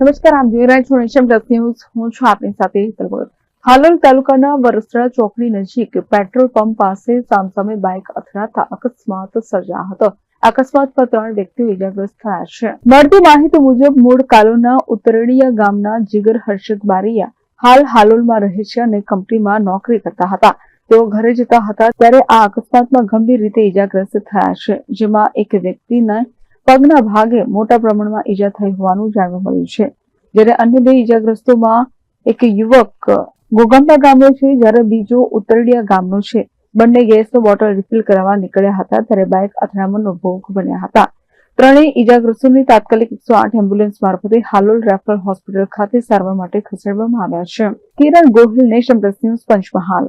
નમસ્કાર, આપ જોઈ રહ્યા છો નેશન પ્લસ ન્યૂઝ. હું છું આપની સાથે હેતલ હાલોલ તાલુકાના વરસરા ચોકડી નજીક પેટ્રોલ પંપ પાસે સામસામે બાઇક અથડાતા અકસ્માત સર્જાયો હતો. અકસ્માતમાં ત્રણ વ્યક્તિઓ ઇજાગ્રસ્ત થયા છે. મળતી માહિતી મુજબ, મૂળ કાલોના ઉતરડીયા ગામના જીગર હર્ષદ બારીયા હાલ હાલોલમાં રહે છે અને કંપનીમાં નોકરી કરતા હતા. તેઓ ઘરે જતા હતા ત્યારે આ અકસ્માતમાં ગંભીર રીતે ઇજાગ્રસ્ત થયા છે, જેમાં એક વ્યક્તિના પગના ભાગે મોટા પ્રમાણમાં ઈજા થઈ હોવાનું જાણવા મળ્યું છે. જ્યારે અન્ય બે ઈજાગ્રસ્તોમાં એક યુવક ગોગંબા ગામનો છે, જ્યારે બીજો ઉતરડિયા ગામનો છે. બંને ગેસનો બોટલ રિફિલ કરાવવા નીકળ્યા હતા, ત્યારે બાઇક અથડામણનો ભોગ બન્યા હતા. ત્રણેય ઈજાગ્રસ્તોની તાત્કાલિક એકસો આઠ એમ્બ્યુલન્સ મારફતે હાલોલ રેફરલ હોસ્પિટલ ખાતે સારવાર માટે ખસેડવામાં આવ્યા છે. Kiran Gohil nation plus news Panchmahal.